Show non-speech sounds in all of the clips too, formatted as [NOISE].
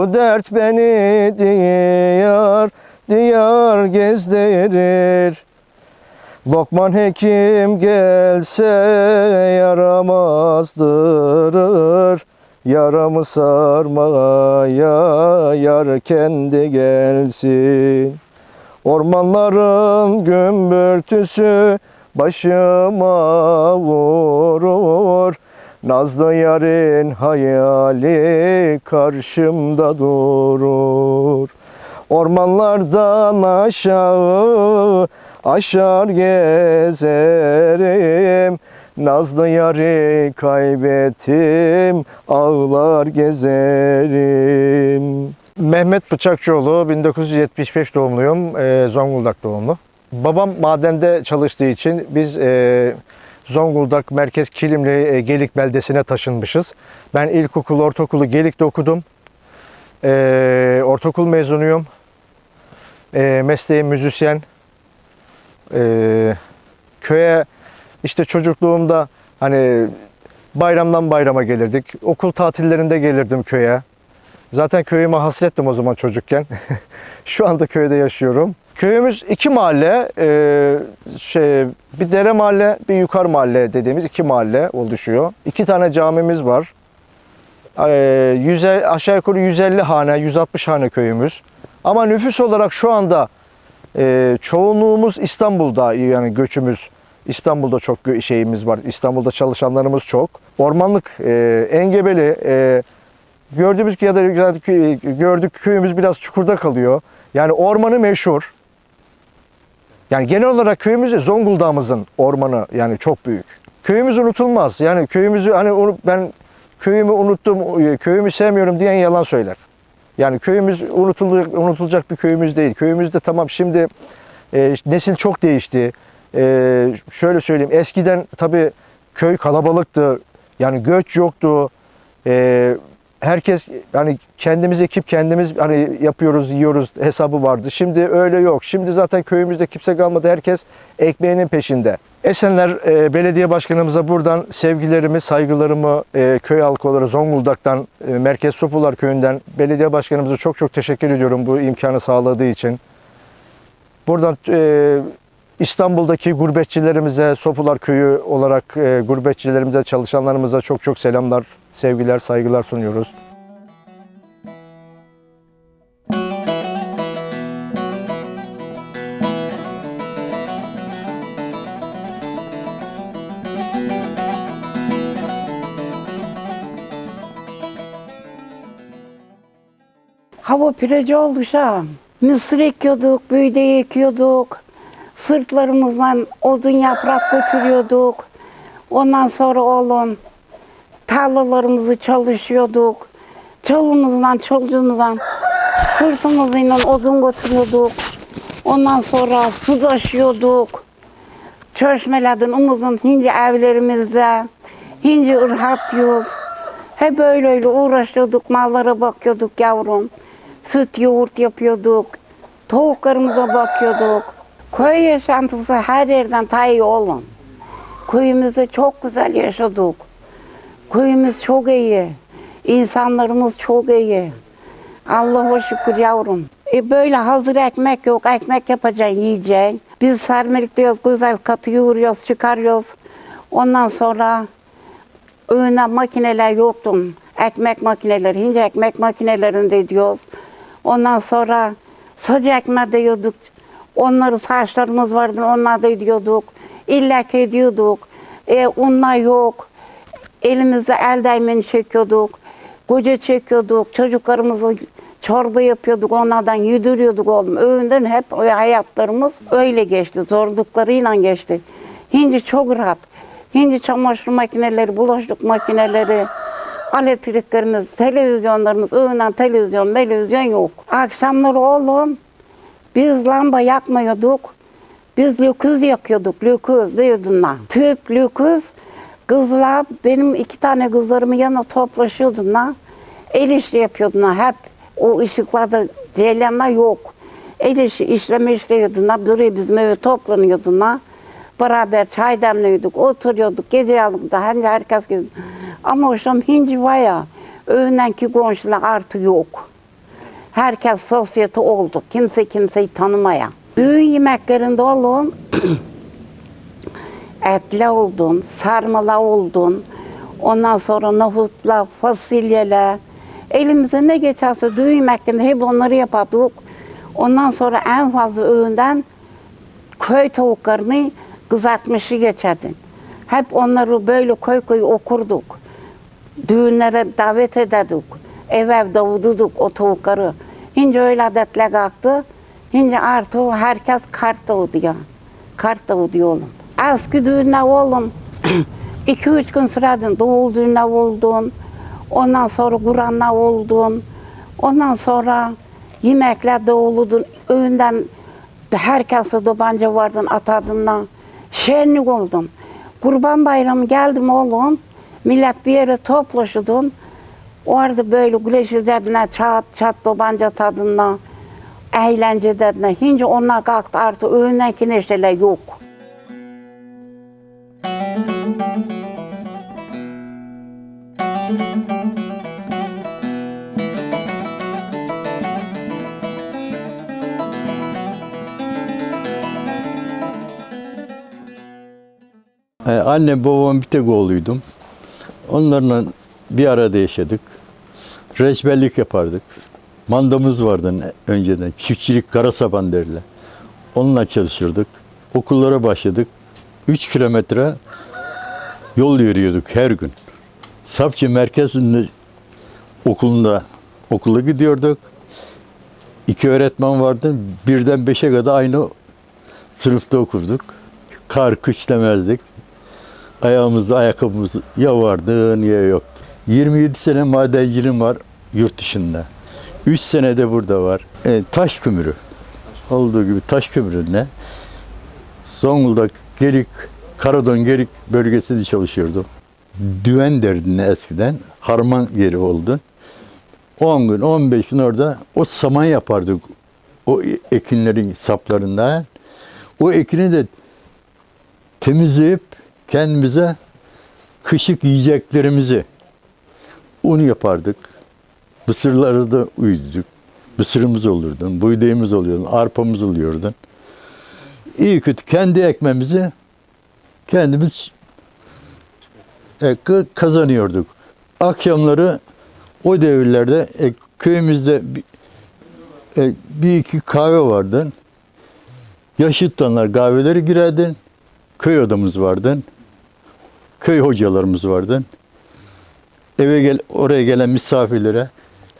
bu dert beni diyar diyar gezdirir. Lokman hekim gelse yaramazdırır. Yaramı sarmaya yar kendi gelsin. Ormanların gümbürtüsü başıma vurur. Nazlı yarın hayali karşımda durur. Ormanlardan aşağı aşar gezerim. Nazlı yarı kaybettim, ağlar gezerim. Mehmet Bıçakçıoğlu, 1975 doğumluyum, Ee, Zonguldak doğumlu. Babam madende çalıştığı için biz e, Zonguldak Merkez Kilimli e, Gelik beldesine taşınmışız. Ben ilkokul, ortaokulu Gelik'te okudum. Ee, ortaokul mezunuyum. Ee, mesleğim müzisyen. Ee, köye işte çocukluğumda hani bayramdan bayrama gelirdik. Okul tatillerinde gelirdim köye. Zaten köyüme hasrettim o zaman çocukken. [LAUGHS] Şu anda köyde yaşıyorum. Köyümüz iki mahalle, e, şey, bir dere mahalle, bir yukarı mahalle dediğimiz iki mahalle oluşuyor. İki tane camimiz var. E, yüze, aşağı yukarı 150 hane, 160 hane köyümüz. Ama nüfus olarak şu anda e, çoğunluğumuz İstanbul'da yani göçümüz İstanbul'da çok şeyimiz var. İstanbul'da çalışanlarımız çok. Ormanlık, e, engebeli, e, gördüğümüz ya da gördük köyümüz biraz çukurda kalıyor. Yani ormanı meşhur. Yani genel olarak köyümüzü Zonguldak'ımızın ormanı yani çok büyük. Köyümüz unutulmaz. Yani köyümüzü hani ben köyümü unuttum, köyümü sevmiyorum diyen yalan söyler. Yani köyümüz unutulacak, unutulacak bir köyümüz değil. Köyümüzde tamam şimdi e, nesil çok değişti. E, şöyle söyleyeyim eskiden tabii köy kalabalıktı. Yani göç yoktu. E, herkes yani kendimiz ekip kendimiz hani yapıyoruz, yiyoruz hesabı vardı. Şimdi öyle yok. Şimdi zaten köyümüzde kimse kalmadı. Herkes ekmeğinin peşinde. Esenler e, Belediye Başkanımıza buradan sevgilerimi, saygılarımı e, köy halkı olarak Zonguldak'tan, e, Merkez Sopular Köyü'nden belediye başkanımıza çok çok teşekkür ediyorum bu imkanı sağladığı için. Buradan e, İstanbul'daki gurbetçilerimize, Sopular Köyü olarak e, gurbetçilerimize, çalışanlarımıza çok çok selamlar, sevgiler, saygılar sunuyoruz. Hava pireci oldu şahım. Mısır ekiyorduk, büyüde ekiyorduk. Sırtlarımızdan odun yaprak götürüyorduk. Ondan sonra oğlum tarlalarımızı çalışıyorduk. Çalımızdan, çalımızdan sırtımızla odun götürüyorduk. Ondan sonra su taşıyorduk. Çeşmelerden umuzun hince evlerimizde, hince ırhat yiyoruz. Hep böyle öyle uğraşıyorduk, mallara bakıyorduk yavrum. Süt, yoğurt yapıyorduk. Tavuklarımıza bakıyorduk. Köy yaşantısı her yerden iyi olun. Köyümüzde çok güzel yaşadık. Köyümüz çok iyi. İnsanlarımız çok iyi. Allah'a şükür yavrum. E böyle hazır ekmek yok. Ekmek yapacaksın, yiyeceksin. Biz sermelik diyoruz, güzel katı yoğuruyoruz, çıkarıyoruz. Ondan sonra öğüne makineler yoktu. Ekmek makineleri, hince ekmek makinelerinde diyoruz. Ondan sonra sıcak ekmek de yiyorduk. Onları saçlarımız vardı, onlar da ediyorduk. İllak ediyorduk. E, unla yok. Elimizde el değmeni çekiyorduk. Koca çekiyorduk. Çocuklarımızı çorba yapıyorduk. Onlardan yediriyordik oğlum. Öğünden hep o hayatlarımız öyle geçti. Zorluklarıyla geçti. Şimdi çok rahat. Şimdi çamaşır makineleri, bulaşık makineleri, elektriklerimiz, televizyonlarımız, öğünden televizyon, televizyon yok. Akşamları oğlum biz lamba yakmıyorduk. Biz lüküz yakıyorduk, lüküz diyordunlar. Tüp, lüküz. Kızlar, benim iki tane kızlarımı yanına toplaşıyordunlar. El işi yapıyordunlar hep. O ışıklarda ceylama yok. El işi işleme işliyordunlar. Buraya bizim eve toplanıyordunlar. Beraber çay demliyorduk, oturuyorduk, geziyorduk da hani herkes gibi. Ama hocam hinci var ya, öğlenki komşular artık yok. Herkes sosyete oldu. Kimse kimseyi tanımaya. Düğün yemeklerinde oğlum [CLEARS THROAT] etle oldun, sarmala oldun. Ondan sonra nohutla, fasulyeyle. Elimize ne geçerse düğün yemeklerinde hep onları yapardık. Ondan sonra en fazla öğünden köy tavuklarını kızartmışı geçerdin. Hep onları böyle koy koy okurduk. Düğünlere davet ederdik. Ev ev davududuk o tavukları. Şimdi öyle adetler kalktı. Şimdi artık herkes kart davuduyor. Kart davuduyor oğlum. Eski düğünler oğlum. [CLEARS THROAT] iki üç gün sürdün. Doğul düğünler oldun. Ondan sonra Kur'anlar oldun. Ondan sonra yemekler doğuludun. Öğünden herkese dobanca vardın atadığından. Şenlik oldun. Kurban bayramı geldim oğlum. Millet bir yere toplaşırdın. Orada böyle güleş dediğine çat çat dobanca tadına, eğlence dediğine. Şimdi onlar kalktı artık öğündeki neşeler yok. Annem babam bir tek oğluydum. Onlarla bir arada yaşadık. Reçberlik yapardık. Mandamız vardı önceden. Çiftçilik kara saban derler. Onunla çalışırdık. Okullara başladık. 3 kilometre yol yürüyorduk her gün. Safçı merkezinde okulunda okula gidiyorduk. İki öğretmen vardı. Birden beşe kadar aynı sınıfta okurduk. Kar kış demezdik. Ayağımızda ayakkabımız ya vardı ya yoktu. 27 sene madenciliğim var yurt dışında. 3 sene de burada var. E, taş kömürü. Olduğu gibi taş kömüründe Zonguldak, Gerik, Karadon Gerik bölgesinde çalışıyordum. Düven derdinde eskiden harman yeri oldu. 10 gün, 15 gün orada o saman yapardık. O ekinlerin saplarından. O ekini de temizleyip kendimize kışık yiyeceklerimizi un yapardık. Mısırları da uyduk. Mısırımız olurdu, buğdayımız oluyordu, arpamız oluyordu. İyi kötü kendi ekmemizi kendimiz e, kazanıyorduk. Akşamları o devirlerde e, köyümüzde e, bir iki kahve vardı. Yaşıttanlar kahveleri girerdin. Köy odamız vardı. Köy hocalarımız vardı. Eve gel oraya gelen misafirlere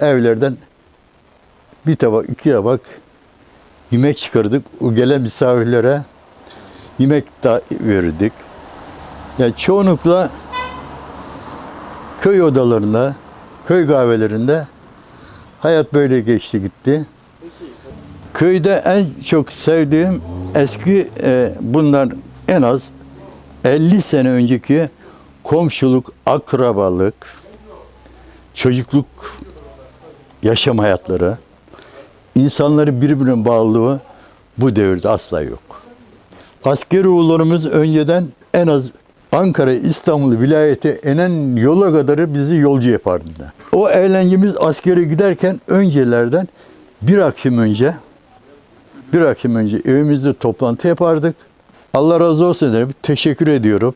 evlerden bir tabak, iki tabak yemek çıkardık. O gelen misafirlere yemek da verirdik. Yani çoğunlukla köy odalarında, köy kahvelerinde hayat böyle geçti gitti. Köyde en çok sevdiğim eski e, bunlar en az 50 sene önceki komşuluk, akrabalık, çocukluk yaşam hayatları, insanların birbirine bağlılığı bu devirde asla yok. Askeri oğullarımız önceden en az Ankara, İstanbul vilayeti enen yola kadar bizi yolcu yapardılar. O eğlencemiz askere giderken öncelerden bir akşam önce bir akşam önce evimizde toplantı yapardık. Allah razı olsun derim. Teşekkür ediyorum.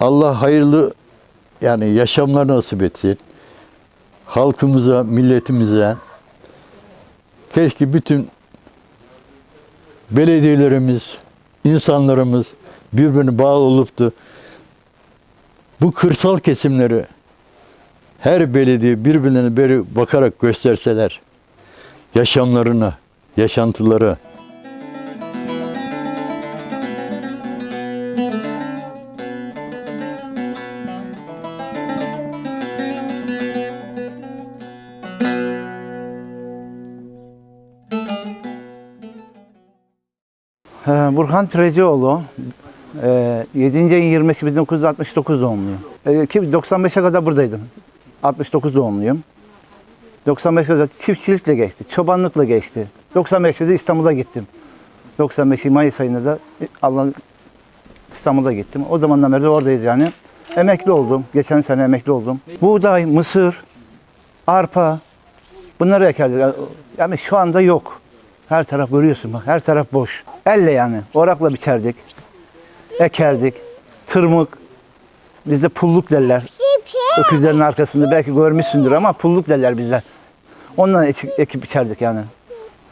Allah hayırlı yani yaşamlar nasip etsin. Halkımıza, milletimize. Keşke bütün belediyelerimiz, insanlarımız birbirine bağlı olup da bu kırsal kesimleri her belediye birbirlerine böyle bakarak gösterseler yaşamlarına, yaşantıları. Burhan Tirecioğlu. Ee, 7. ayın 20'si 1969 doğumluyum. Ee, ki 95'e kadar buradaydım. 69 doğumluyum. 95'e kadar çiftçilikle geçti, çobanlıkla geçti. 95'te de İstanbul'a gittim. 95 Mayıs ayında da Allah İstanbul'a gittim. O zamandan beri de oradayız yani. emekli oldum. Geçen sene emekli oldum. Buğday, mısır, arpa bunları ekerdik. Yani şu anda yok. Her taraf görüyorsun bak. Her taraf boş. Elle yani. Orakla biçerdik. Ekerdik. Tırmık. Bizde pulluk derler. Öküzlerin arkasında belki görmüşsündür ama pulluk derler bizde. Ondan ekip, ekip biçerdik yani.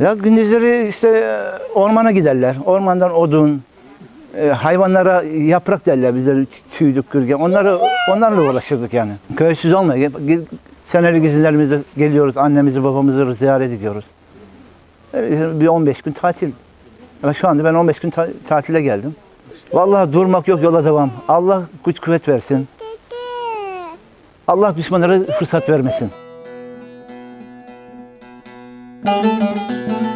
Ya gündüzleri işte e, ormana giderler. Ormandan odun, e, hayvanlara yaprak derler bizler tüydük kürgen. Onları onlarla uğraşırdık yani. Köysüz olmuyor. Seneli gezilerimizde geliyoruz. Annemizi babamızı ziyaret ediyoruz. Bir 15 gün tatil. Ama şu anda ben 15 gün ta- tatile geldim. Vallahi durmak yok yola devam. Allah güç kuvvet versin. Allah düşmanlara fırsat vermesin. Ali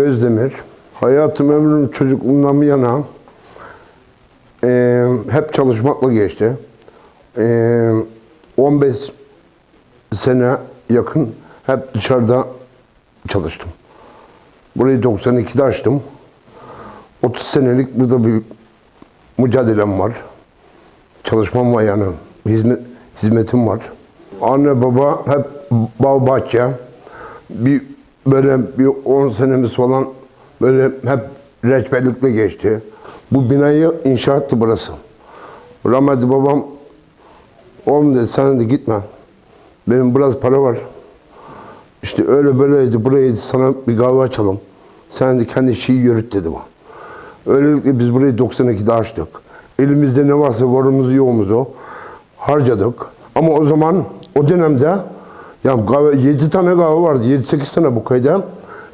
Özdemir. Hayatım ömrüm çocukluğumdan bir yana eee, hep çalışmakla geçti. Eee, 15 sene yakın hep dışarıda çalıştım. Burayı 92'de açtım. 30 senelik burada bir mücadelem var. Çalışmam var yani. Hizmet, hizmetim var. Anne baba hep bağ bahçe. Bir böyle bir 10 senemiz falan böyle hep reçberlikle geçti. Bu binayı inşa etti burası. Rahmetli babam oğlum dedi sen de gitme. Benim biraz para var. İşte öyle böyleydi burayı sana bir kahve açalım. Sen de kendi şeyi yürüt dedi bana. Öylelikle biz burayı 92'de açtık. Elimizde ne varsa varımızı yoğumuzu harcadık. Ama o zaman o dönemde yani kahve, 7 tane kahve vardı. 7-8 tane bu köyde.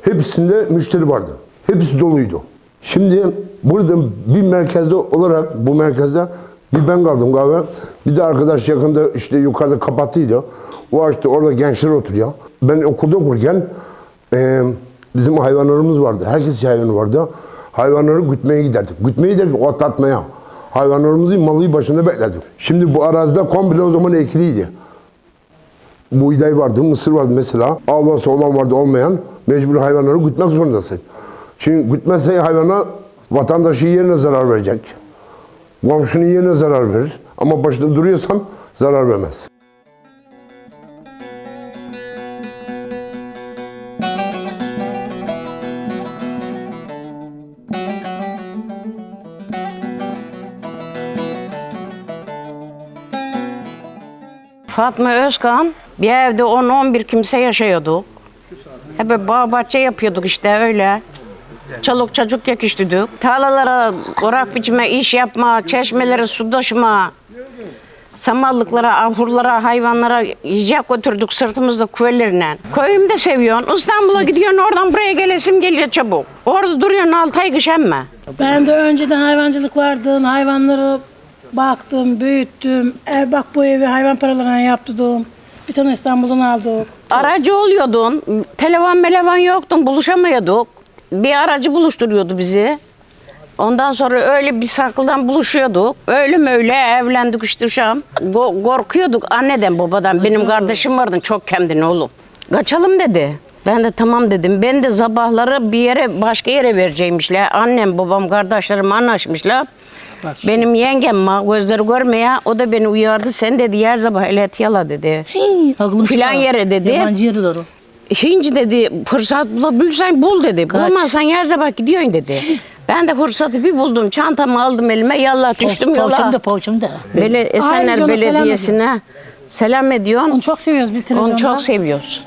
Hepsinde müşteri vardı. Hepsi doluydu. Şimdi burada bir merkezde olarak bu merkezde bir ben kaldım kahve. Bir de arkadaş yakında işte yukarıda kapattıydı. O açtı orada gençler oturuyor. Ben okulda okurken eee, bizim hayvanlarımız vardı. Herkes hayvanı vardı. Hayvanları gütmeye giderdik. Gütmeye derken otlatmaya. Hayvanlarımızı malıyı başında bekledik. Şimdi bu arazide komple o zaman ekiliydi. Buğday vardı, mısır vardı mesela. Avlası olan vardı olmayan mecbur hayvanları gütmek zorundasın. Çünkü gütmezse hayvana vatandaşı yerine zarar verecek. Komşunun yerine zarar verir. Ama başında duruyorsan zarar vermez. Fatma Özkan bir evde 10-11 kimse yaşıyorduk. Hep böyle bağ bahçe yapıyorduk işte öyle. Çoluk çocuk yakıştırdık. Tarlalara orak biçme, iş yapma, çeşmelere su taşıma, samallıklara, ahurlara, hayvanlara yiyecek götürdük sırtımızda küvelerle. Köyümü de seviyorsun. İstanbul'a gidiyorsun oradan buraya gelesim geliyor çabuk. Orada duruyorsun altı ay kış emme. Ben de önceden hayvancılık vardı. Hayvanları baktım, büyüttüm. Ev, bak bu evi hayvan paralarına yaptırdım. Bir tane İstanbul'dan aldık. Aracı oluyordun. Telefon melevan yoktun. Buluşamıyorduk. Bir aracı buluşturuyordu bizi. Ondan sonra öyle bir saklıdan buluşuyorduk. Öyle mi öyle evlendik işte şu an. Go- korkuyorduk anneden babadan. Benim kardeşim vardı çok kendine oğlum. Kaçalım dedi. Ben de tamam dedim. Ben de sabahları bir yere başka yere vereceğimişler. Annem babam kardeşlerim anlaşmışlar. Benim yengem var gözleri görmeye o da beni uyardı. Sen dedi yer sabah elet yala dedi. Hii, aklım Filan çıkar. yere dedi. Yabancı yere doğru. Hinci dedi fırsat bulabilirsen bul dedi. Bulamazsan yer sabah gidiyorsun dedi. Ben de fırsatı bir buldum. Çantamı aldım elime. Yallah düştüm yola. Poğaçamda poğaçamda. Bele, Esenler Ayrıca ona selam Belediyesi'ne selam ediyorsun. Onu çok seviyoruz biz televizyonda. Onu çok seviyoruz.